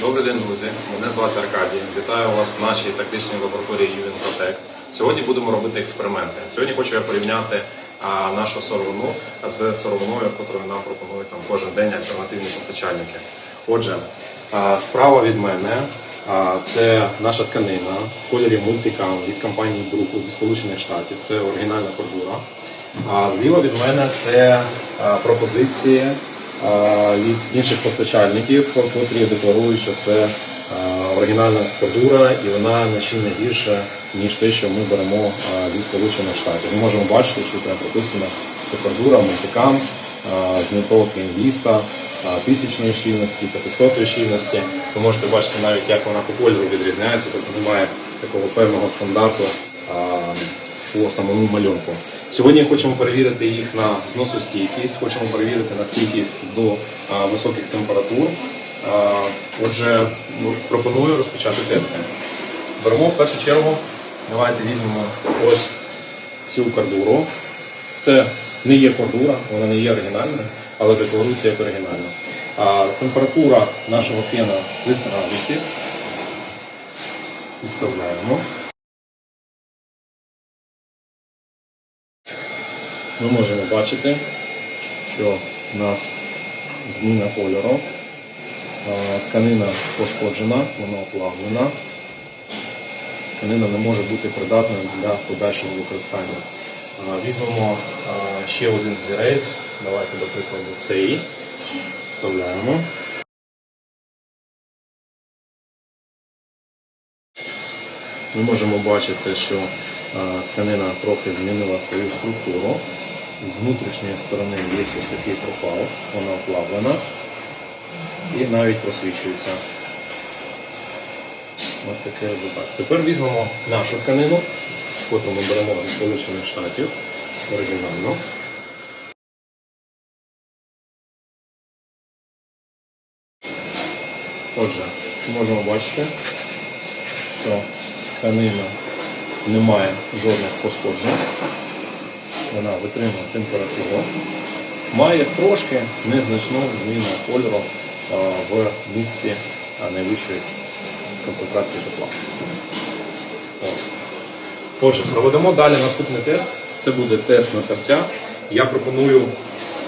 Добрий день, друзі. Мене звати Аркадій. Вітаю вас в нашій тактичній лабораторії Ювінпротек. Сьогодні будемо робити експерименти. Сьогодні хочу я порівняти а, нашу сировину з сировиною, яку нам пропонують там кожен день альтернативні постачальники. Отже, а, справа від мене а, це наша тканина в кольорі мультикам від компанії Бруклу зі Сполучених Штатів. Це оригінальна кордура. А зліва від мене це а, пропозиції від інших постачальників, котрі декларують, що це оригінальна кордура і вона нічим гірша, ніж те, що ми беремо зі Сполучених Штатів. Ми можемо бачити, що там прописано, що це кордура мультикам з методки інвіста, тисячної щільності, 500 щільності. Ви можете бачити навіть, як вона по кольору відрізняється, тобто немає такого певного стандарту по самому малюнку. Сьогодні хочемо перевірити їх на зносостійкість, хочемо перевірити на стійкість до високих температур. Отже, ну, пропоную розпочати тести. Беремо в першу чергу, давайте візьмемо ось цю кордуру. Це не є кордура, вона не є оригінальною, але декларується як оригінальна. Температура нашого фена 300 градусів. Відставляємо. Ми можемо бачити, що у нас зміна кольору. Тканина пошкоджена, вона оплавлена. Тканина не може бути придатною для подальшого використання. Візьмемо ще один зірець. Давайте, до прикладу, цей. Вставляємо. Ми можемо бачити, що тканина трохи змінила свою структуру. З внутрішньої сторони є ось такий пропал, вона оплавлена і навіть просвічується. Ось такий результат. Тепер візьмемо нашу тканину, яку ми беремо зі Сполучених Штатів оригінально. Отже, можемо бачити, що тканина не має жодних пошкоджень. Вона витримує температуру. Має трошки незначну зміну кольору в місці найвищої концентрації тепла. Отже, проведемо далі наступний тест. Це буде тест на тертя. Я пропоную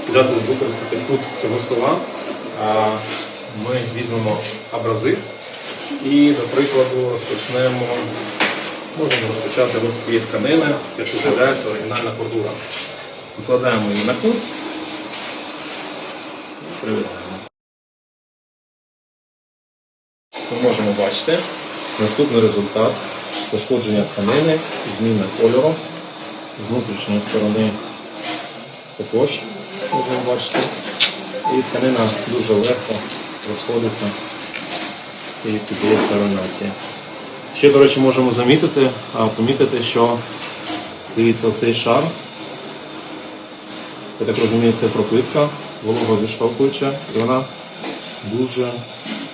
взяти використати тут цього стола. Ми візьмемо абразив і, до прикладу, розпочнемо. Можемо розпочати цієї тканини, яку з'являється оригінальна кордура. Викладаємо її на кут. Привітаємо. Ми можемо бачити наступний результат пошкодження тканини, зміна кольору. З внутрішньої сторони також можемо бачити. І тканина дуже легко розходиться і піддається руйнації. Ще, до речі, можемо замітити, помітити, що дивіться оцей шар. Я так розумію, це пропитка вологовідштовхуюча, і вона дуже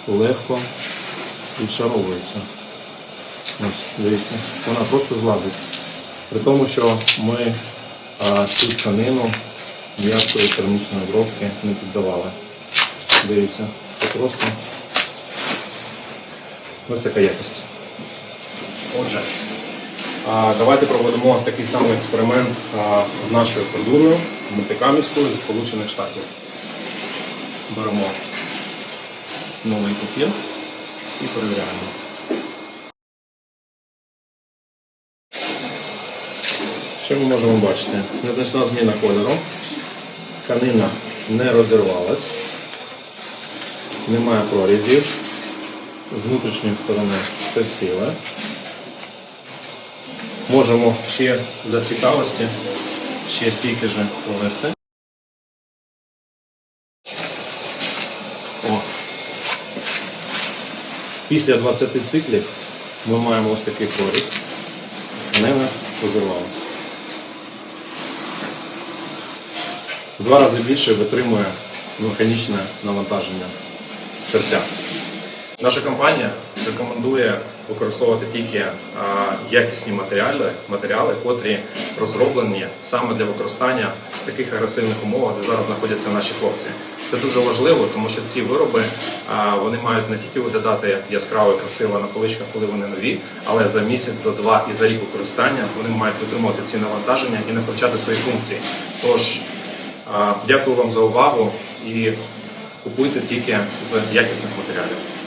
легко відшаровується. Ось, дивіться, вона просто злазить. При тому, що ми а, цю тканину ніякої термічної обробки не піддавали. Дивіться, це просто ось така якість. Отже, давайте проведемо такий самий експеримент з нашою кордурою мультикамівською зі Сполучених Штатів. Беремо новий папір і перевіряємо. Що ми можемо бачити? Незначна зміна кольору. Тканина не розірвалась, немає прорізів. З внутрішньої сторони все ціле. Можемо ще для цікавості ще стільки же провести. О. Після 20 циклів ми маємо ось такий проріз. Тканина розірвалася. В два рази більше витримує механічне навантаження тертя. Наша компанія рекомендує використовувати тільки якісні матеріали, матеріали, котрі розроблені саме для використання в таких агресивних умовах, де зараз знаходяться наші хлопці. Це дуже важливо, тому що ці вироби вони мають не тільки виглядати яскраво і красиво на поличках, коли вони нові, але за місяць, за два і за рік використання вони мають витримувати ці навантаження і не втрачати свої функції. Тож дякую вам за увагу і купуйте тільки з якісних матеріалів.